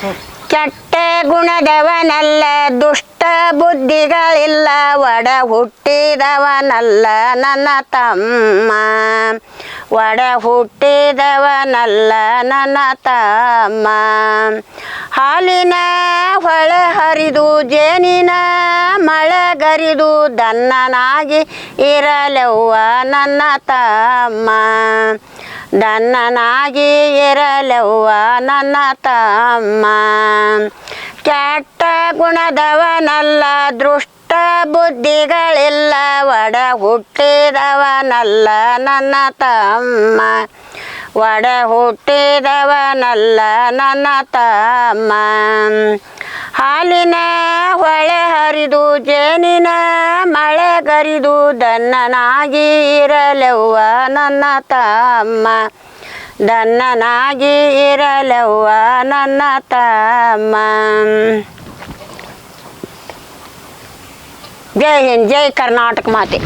ಕೆಟ್ಟ ಗುಣದವನಲ್ಲ, ದುಷ್ಟ ಬುದ್ಧಿಗಳಿಲ್ಲ ಒಡ ಹುಟ್ಟಿದವನಲ್ಲ ನನ್ನ ತಮ್ಮ. ಒಡ ಹುಟ್ಟಿದವನಲ್ಲ ನನ್ನ ತಮ್ಮ. ಹಾಲಿನ ಹೊಳೆ ಹರಿದು, ಜೇನಿನ ಮಳೆಗರಿದು ದನ್ನನಾಗಿ ಇರಲವ್ವ ನನ್ನ ತಮ್ಮ. ದನ್ನನಾಗಿ ಇರಲವ್ವ ನನ್ನ ತಮ್ಮ. ಕೆಟ್ಟ ಗುಣದವನಲ್ಲ, ದೃಷ್ಟ ಬುದ್ಧಿಗಳಿಲ್ಲ ಒಡ ಹುಟ್ಟಿದವನಲ್ಲ ನನ್ನ ತಮ್ಮ. ಒಡ ಹುಟ್ಟಿದವನಲ್ಲ ನನ್ನ ತಮ್ಮ. ಹಾಲಿನ ಹೊಳೆ ಹರಿದು ಜೇನಿನ ಮಳೆಗರಿದು ದನ್ನನಾಗಿ ಇರಲೆವ್ವ ನನ್ನ ತಮ್ಮ. ದನ್ನನಾಗಿ ಇರಲೆವ್ವ ನನ್ನ ತಮ್ಮ. ಜೈ ಹಿಂದ್ ಜೈ ಕರ್ನಾಟಕ ಮಾತೆ.